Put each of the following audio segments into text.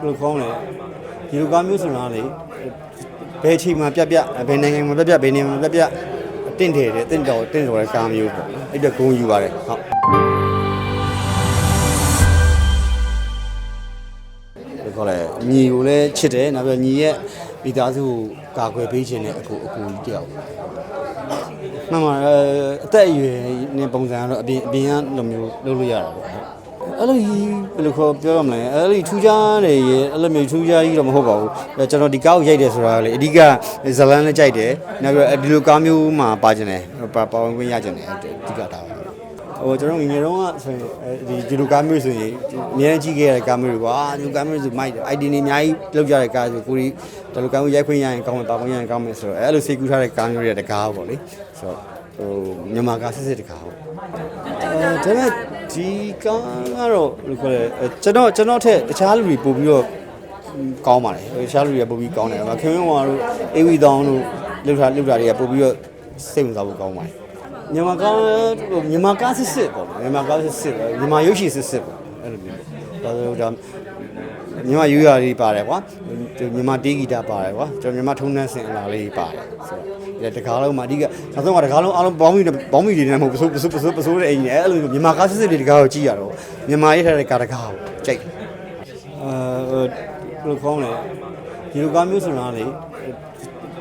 ဘယ်လိုခေါ်မလဲဒီလိုကားမျိုးဆိုတာလေဘယ်အချိန်မှာပြက်ပြက်ဘယ်နိုင်ငံမှာပြက်ပြက်ဘယ်နေရာမှာပြက်ပြက်တင့်တယ်တယ်တင့်တော်တင့်တော်တဲ့ကားမျိုးပေါ့နော်အဲ့ဒါဂုံယူပါတယ်ဟုတ်ဒီခေါ်လဲညီကိုလည်းချစ်တယ်နောက်ပြီးတော့ညီရဲ့မိသားစုကိုကာကွယ်ပေးခြင်းနဲ့အကူအကူကြီးတယောက်မှန်ပါအဲအသက်အရွယ်နဲ့ပုံစံကတော့အပြင်အပြင်ကလိုမျိုးလုပ်လို့ရတာပေါ့ဟုတ် အဲ့လိုကြီးဘယ်လိုခေါ်ပြောရမလဲအဲ့လိုထူးခြားတယ်ရေအဲ့လိုမျိုးထူးခြားကြီးတော့မဟုတ်ပါဘူးအဲကျွန်တော်ဒီကားကိုရိုက်တယ်ဆိုတာလေအဓိကဇလန်လည်းကြိုက်တယ်နောက်ပြီးတော့ဒီလိုကားမျိုးမှာပါကျင်တယ်ပါပါဝင်ခွင့်ရကျင်တယ်အဓိကဒါပါဟိုကျွန်တော်ငယ်ငယ်တုန်းကဆိုရင်အဲဒီဒီလိုကားမျိုးဆိုရင်အများကြီးကြည့်ခဲ့ရတဲ့ကားမျိုးတွေကွာဒီလိုကားမျိုးဆိုမိုက် ID နေအများကြီးလောက်ကြတဲ့ကားဆိုကိုကြီးဒီလိုကားမျိုးရိုက်ခွင့်ရရင်ကောင်းမယ်ပါခွင့်ရရင်ကောင်းမယ်ဆိုတော့အဲ့လိုစိတ်ကူးထားတဲ့ကားမျိုးတွေတကားပေါ့လေဆိုတော့ဟိုမြန်မာကားစစ်စစ်တကားပေါ့အဲဒါပေမဲ့ ဒီကားကတော့ဘယ်လိုခေါ်လဲအဲကျွန်တော်ကျွန်တော်ထက်တခြားလူတွေပို့ပြီးတော့ကောင်းပါတယ်ဟိုတခြားလူတွေကပို့ပြီးကောင်းတယ်ခင်ဗျားတို့အေးဝီတောင်းတို့လောက်ထားလောက်ထားတွေကပို့ပြီးတော့စိတ်ဝင်စားဖို့ကောင်းပါတယ်မြန်မာကားဟိုမြန်မာကားစစ်စစ်ပေါ့နော်မြန်မာကားစစ်စစ်ပဲမြန်မာရုပ်ရှင်စစ်စစ်ပေါ့အဲ့လိုမျိုးပေါ့ဒါဆိုတော့ မြန်မာယူရာလေးပါတယ်ကွာဒီမြန်မာတေးဂီတာပါတယ်ကွာကျွန်တော်မြန်မာထုံးနှန်းစင်အလားလေးပါတယ်ဆိုတော့ဒီတကားလုံးမှာအဓိကနောက်ဆုံးကတကားလုံးအားလုံးပေါင်းပြီးပေါင်းပြီးနေတယ်မဟုတ်ပစိုးပစိုးပစိုးပစိုးတဲ့အိမ်ကြီးအဲ့လိုမျိုးမြန်မာကားစစ်စစ်တွေတကားကိုကြည့်ရတော့မြန်မာရေးထားတဲ့ကားတကားကိုကြိုက်အဲဘယ်လိုခေါ်မလဲဒီလိုကားမျိုးဆိုတာလေ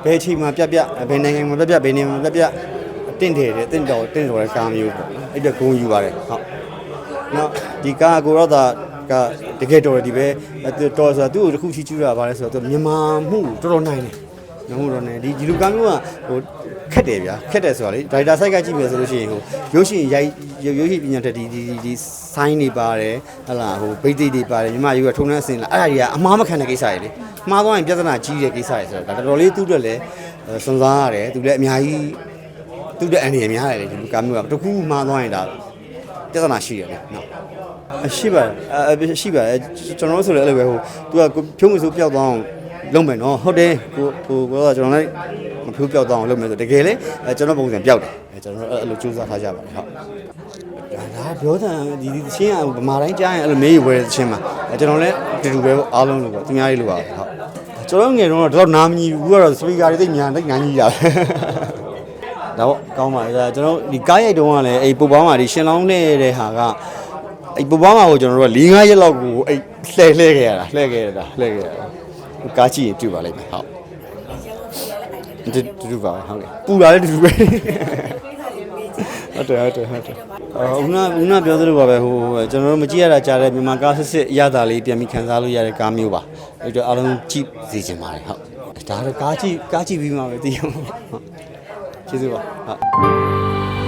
ဘယ်အချိန်မှာပြက်ပြက်ဘယ်နိုင်ငံမှာပြက်ပြက်ဘယ်နေရာမှာပြက်ပြက်တင့်တယ်တယ်တင့်တော်တင့်တော်တဲ့ကားမျိုးပေါ့နော်အဲ့ဒါဂုံယူပါတယ်ဟုတ်နောက်ဒီကားကိုတော့ဒါ ကတကယ်တော်တယ်ဒီပဲအဲ့တော်ဆိုတာသူ့ကိုတစ်ခုချီကျူးတာပါလဲဆိုတော့သူမြန်မာမှုတော်တော်နိုင်တယ်မြန်မာမှုတော်နိုင်ဒီဒီလူကားမျိုးကဟိုခက်တယ်ဗျာခက်တယ်ဆိုတာလေဒရိုက်တာဆိုင်ကကြည့်မယ်ဆိုလို့ရှိရင်ဟိုရုပ်ရှင်ရိုက်ရုပ်ရှင်ပညာတဲ့ဒီဒီဒီဆိုင်းတွေပါတယ်ဟလာဟိုဗိသိက်တွေပါတယ်မြန်မာယူကထုံနှန်းစင်လာအဲ့ဒါကြီးကအမားမခံတဲ့ကိစ္စတွေလေမှားသွားရင်ပြဿနာကြီးတဲ့ကိစ္စတွေဆိုတော့ဒါတော်တော်လေးသူ့အတွက်လည်းစွန့်စားရတယ်သူလည်းအများကြီးသူ့တဲ့အန်ဒီရများတယ်လေဒီကားမျိုးကတခုမှားသွားရင်ဒါ ပြဿနာရှိတယ်လေနော်အရှိပါတယ်အရှိပါတယ်ကျွန်တော်တို့ဆိုလည်းအဲ့လိုပဲဟိုသူကဖြုံးမဆိုးပျောက်သွားအောင်လုပ်မယ်နော်ဟုတ်တယ်ကိုဟိုကတော့ကျွန်တော်လည်းမဖြိုးပျောက်သွားအောင်လုပ်မယ်ဆိုတကယ်လေအဲကျွန်တော်ပုံစံပျောက်တယ်အဲကျွန်တော်အဲ့လိုစူးစမ်းထားကြပါတယ်ဟုတ်ဒါဒါပြောတဲ့ဒီဒီချင်းကဗမာတိုင်းကြားရင်အဲ့လိုမေးရဝဲတဲ့ချင်းမှာအဲကျွန်တော်လည်းတူတူပဲအားလုံးလို့ပေါ့သူများလေးလို့ပါဟုတ်ကျွန်တော်ငယ်တော့တော့နားမကြီးဘူးကတော့စပီကာတွေသိညာသိညာကြီးတာပဲ ဒါပေါ့ကောင်းပါလေဒါကျွန်တော်ဒီကားရိုက်တုန်းကလည်းအဲ့ပုပ်ပေါင်းမှာဒီရှင်လောင်းနေတဲ့ဟာကအဲ့ပုပ်ပေါင်းမှာကိုကျွန်တော်တို့က၄၅ရက်လောက်ကိုအဲ့လှဲ့လှဲ့ခဲ့ရတာလှဲ့ခဲ့ရတာလှဲ့ခဲ့ရတာကားကြည့်ရင်တွေ့ပါလိမ့်မယ်ဟုတ်တူတူပါပဲဟုတ်ကဲ့ပူလာလည်းတူတူပဲဟုတ်တယ်ဟုတ်တယ်ဟုတ်တယ်အော်ဦးနာဦးနာပြောသလိုပါပဲဟိုကျွန်တော်တို့မကြည့်ရတာကြားတဲ့မြန်မာကားစစ်စစ်အရသာလေးပြန်ပြီးခန်းစားလို့ရတဲ့ကားမျိုးပါအဲ့တော့အားလုံးကြည့်စီချင်ပါတယ်ဟုတ်ဒါတော့ကားကြည့်ကားကြည့်ပြီးမှပဲသိရမှာဟုတ် ကျေးဇူးပါဟုတ်